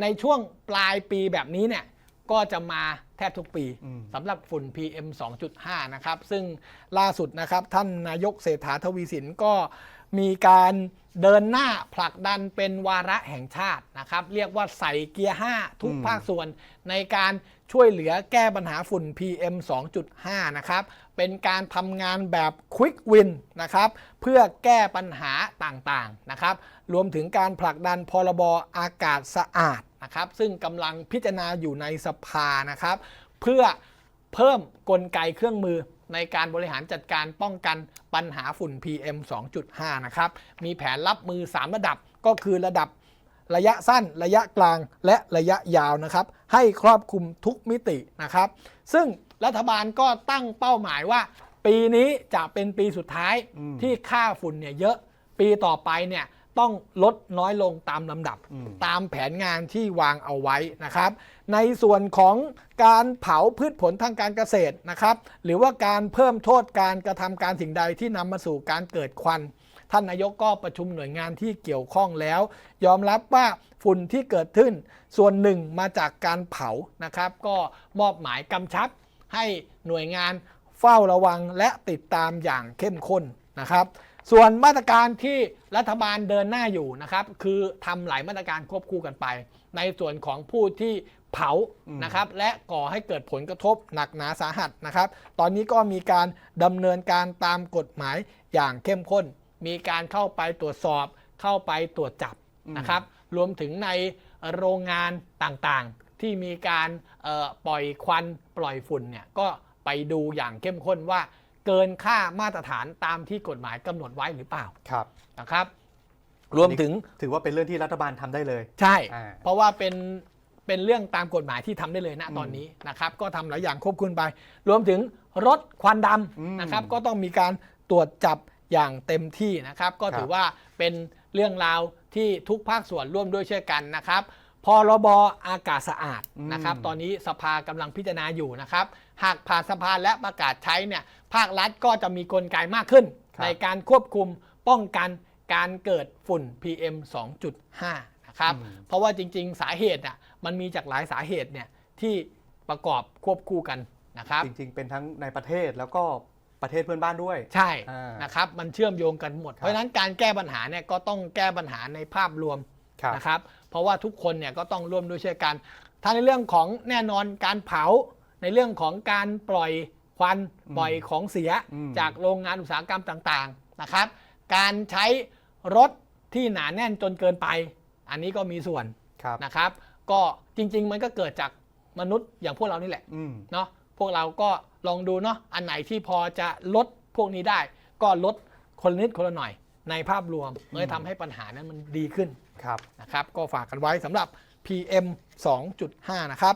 ในช่วงปลายปีแบบนี้เนี่ย ก็จะมาแทบทุกปีอืมสำหรับฝุ่น PM 2.5 นะครับ ซึ่งล่าสุดนะครับ ท่านนายกเศรษฐาทวีสินก็มีการเดินหน้าผลักดันเป็นวาระแห่งชาตินะครับ เรียกว่าใส่เกียร์ 5 ทุกอืมภาคส่วนในการช่วยเหลือแก้ปัญหาฝุ่น PM 2.5 นะครับ เป็นการทำงานแบบ Quick Win นะครับ เพื่อแก้ปัญหาต่างๆนะครับ รวมถึงการผลักดันพรบอากาศสะอาด นะครับซึ่งกำลังพิจารณาอยู่ในสภานะครับเพื่อเพิ่มกลไกเครื่องมือในการบริหารจัดการป้องกันปัญหาฝุ่น PM 2.5 นะครับ มีแผนรับมือ 3 ระดับก็คือระดับระยะสั้น ระยะกลางและระยะยาวนะครับ ให้ครอบคลุมทุกมิตินะครับ ซึ่งรัฐบาลก็ตั้งเป้าหมายว่า ปีนี้จะเป็นปีสุดท้ายอืมที่ค่าฝุ่นเนี่ยเยอะ ปีต่อไปเนี่ย ต้องลดน้อยลงตามลำดับอืมตามแผนงานที่วางเอาไว้นะครับ ในส่วนของการเผาพืชผลทางการเกษตรนะครับ หรือว่าการเพิ่มโทษการกระทำการสิ่งใดที่นำมาสู่การเกิดควัน ท่านนายกก็ประชุมหน่วยงานที่เกี่ยวข้องแล้ว ยอมรับว่าฝุ่นที่เกิดขึ้น ส่วนหนึ่งมาจากการเผานะครับ ก็มอบหมายกำชับให้หน่วยงานเฝ้าระวังและติดตามอย่างเข้มข้นนะครับ ส่วนมาตรการที่รัฐบาลเดินหน้าอยู่นะครับคือทำหลายมาตรการควบคู่กันไป ในส่วนของผู้ที่เผาอืมนะครับและก่อให้เกิดผลกระทบหนักหนาสาหัสนะครับ ตอนนี้ก็มีการดำเนินการตามกฎหมายอย่างเข้มข้น มีการเข้าไปตรวจสอบเข้าไปตรวจจับนะครับ รวมถึงในโรงงานต่างๆ ที่มีการเอ่อปล่อยควันปล่อยฝุ่นเนี่ยก็ไปดูอย่างเข้มข้นว่า เกินค่ามาตรฐานตามที่กฎหมายกำหนดไว้หรือเปล่าครับ นะครับ รวมถึงถือว่าเป็นเรื่องที่รัฐบาลทำได้เลย ใช่ อ่า เพราะว่าเป็นเป็นเรื่องตามกฎหมายที่ทำได้เลยนะอืมตอนนี้นะครับ ก็ทำหลายอย่างควบคุมไป รวมถึงรถควันดอืมำนะครับ ก็ต้องมีการตรวจจับอย่างเต็มที่นะครับ ก็ถือว่าเป็นเรื่องราวที่ทุกภาคส่วนร่วมด้วยช่วยกันนะครับ พรบอากาศสะอาดนะครับอืมตอนนี้สภากำลังพิจารณาอยู่นะครับ หากผ่านสภาและประกาศใช้เนี่ยภาครัฐก็จะมีกลไกมากขึ้นครับในการควบคุมป้องกันการเกิดฝุ่น PM 2.5 นะครับอืมเพราะว่าจริง ๆ สาเหตุน่ะมันมีจากหลายสาเหตุเนี่ยที่ประกอบควบคู่กันนะครับ จริง ๆ เป็นทั้งในประเทศแล้วก็ประเทศเพื่อนบ้านด้วย ใช่อ่านนะครับ มันเชื่อมโยงกันหมดครับเพราะฉะนั้นการแก้ปัญหาเนี่ยก็ต้องแก้ปัญหาในภาพรวมครับนะครับ เพราะว่าทุกคนเนี่ยก็ต้องร่วมด้วยช่วยกันทั้งในเรื่องของแน่นอนการเผา ในเรื่องของการปล่อยควันอืมปล่อยของเสียอืมจากโรงงานอุตสาหกรรมต่างๆนะครับ การใช้รถที่หนาแน่นจนเกินไป อันนี้ก็มีส่วนครับนะครับ ก็จริง ๆ มันก็เกิดจากมนุษย์อย่างพวกเรานี่แหละอืมเนาะพวกเราก็ลองดูเนาะอันไหนที่พอจะลดพวกนี้ได้ ก็ลดคนละนิดคนละหน่อย ในภาพรวมเพื่อทำให้ปัญหานั้นมันดีขึ้นครับ นะครับ ก็ฝากกันไว้สำหรับ PM 2.5 นะครับ